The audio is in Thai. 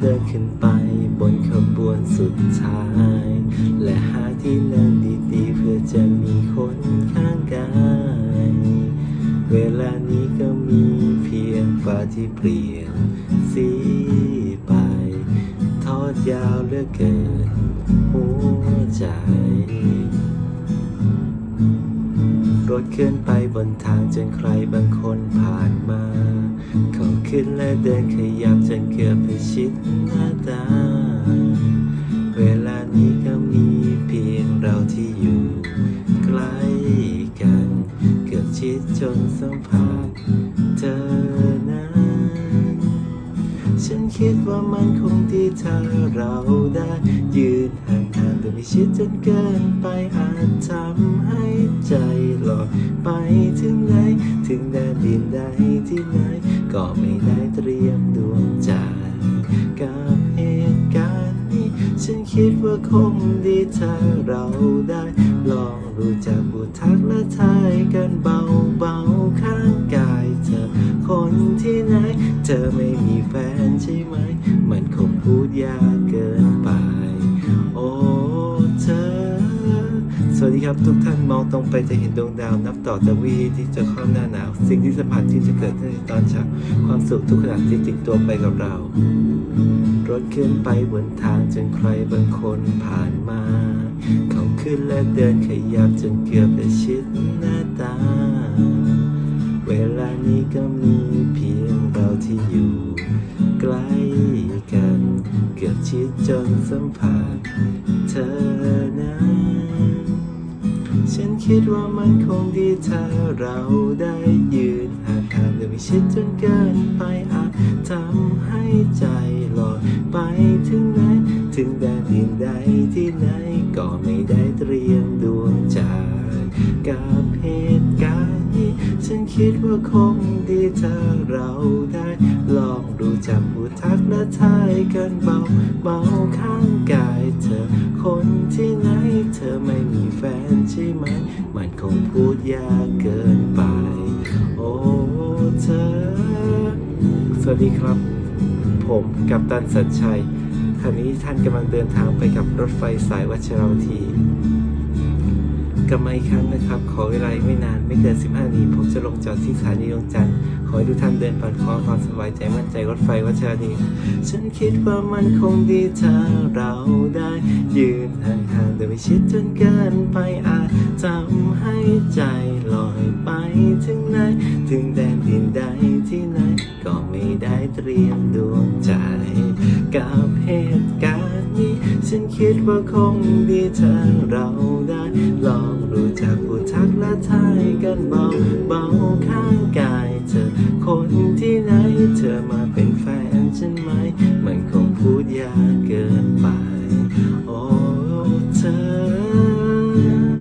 เดินขึ้นไปบนขบวนสุดท้าย และหาที่นั่งดีๆ เพื่อจะมีคนข้างกายเวลานี้ก็มีเพียงฟ้าที่เปลี่ยนสีไป ทอดยาวเหลือเกินหัวใจ รถเคลื่อนไปบนทางจนใครบางคนผ่านมา เขาขึ้นและเดินขยับจนเกือบไปชิดหน้าตา เวลานี้ก็มีเพียงเราที่อยู่ใกล้กัน เกือบชิดจนสัมผัสเธอนั้นฉันคิดว่ามันคงดีถ้าเราได้ยืนห่างๆแต่ไม่ชิดจนเกินไปอาจทำใใจลอยไปถึงไหน ถึงแดนดินใดที่ไหน ก็ไม่ได้เตรียมดวงใจกับเหตุการณ์นี้ ฉันคิดว่าคงดีถ้าเราได้ ลองรู้จักบูทักและทายกันเบาๆข้างกายเธอ คนที่ไหน เธอไม่มีแฟนใช่ไหม มันคงพูดยากเกิน สวัสดีครับทุกท่านมองตรงไปจะเห็นดวงดาวนับต่อจากวีที่จะเข้าหน้าหนาว สิ่งที่สัมผัสที่จะเกิดขึ้นในตอนเช้าความสุขทุกขณะที่ติดตัวไปกับเรา รถขึ้นไปบนทางจนใครบางคนผ่านมา เขาขึ้นและเดินขยับจนเกือบจะชิดหน้าตา เวลานี้ก็มีเพียงเราที่อยู่ใกล้กันเกือบชิดจนสัมผัสเธอนั้น ฉันคิดว่ามันคงดีถ้าเราได้ยืนห่างๆแต่ไม่ชิดจนเกินไปอาจทำให้ใจลอยไปถึงไหน ถึงแดนดินใดที่ไหนก็ไม่ได้เตรียมดวงใจกับเหตุการณ์นี้ฉันคิดว่าคงดีถ้าเราได้ ลองดูจับผู้ทักและทายกันเบาเบา วัสดีครับ ผมกัปตันสัญชัยขณะนี้ท่านกำลังเดินทางไปกับรถไฟสายวัชราวทีกลับมาอีกครั้งนะครับ ขอเวลาไม่นานไม่เกิน 15นาทีผมจะลงจอดที่สถานีดวงจันทร์ ขอให้ทุกท่านเดินผ่านคอความสบายใจมั่นใจรถไฟวัชรวทีฉันคิดว่ามันคงดีถ้าเราได้ยืนห่างๆแต่ไม่ชิดจนเกินไปอาจทำให้ใจลอยไปถึงไหน ถึงแดนดินใดที่ ก็ไม่ได้เตรียมดวงใจ กับเหตุการณ์นี้ ฉันคิดว่าคงดีถ้าเราได้ ลองรู้จักผู้ทักและทายกันเบาเบาข้างกายเธอคนที่